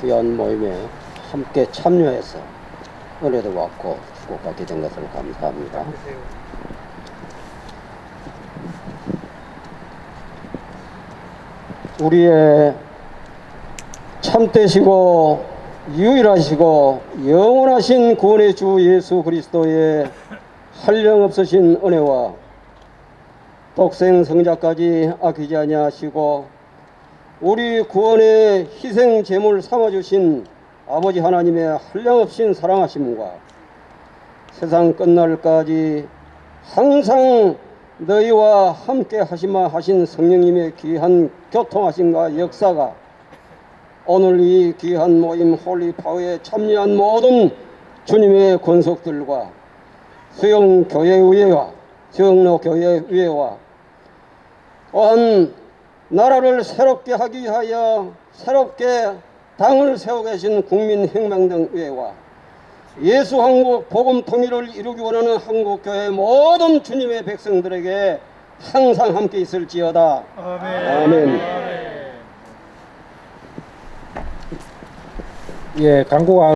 귀한 모임에 함께 참여해서 은혜도 받고 축복받게 된 것을 감사합니다. 우리의 참되시고 유일하시고 영원하신 구원의 주 예수 그리스도의 한량 없으신 은혜와 독생 성자까지 아끼지 아니하시고 우리 구원의 희생 제물 삼아 주신 아버지 하나님의 한량없인 사랑하심과 세상 끝날까지 항상 너희와 함께 하시마 하신 성령님의 귀한 교통하심과 역사가 오늘 이 귀한 모임 홀리 파워에 참여한 모든 주님의 권속들과 수영 교회의회와 수영로 교회의회와 또한 나라를 새롭게 하기 위하여 새롭게 당을 세우고 계신 국민혁명당의회와 예수 한국 복음 통일을 이루기 원하는 한국 교회 모든 주님의 백성들에게 항상 함께 있을지어다. 아멘. 예, 광고가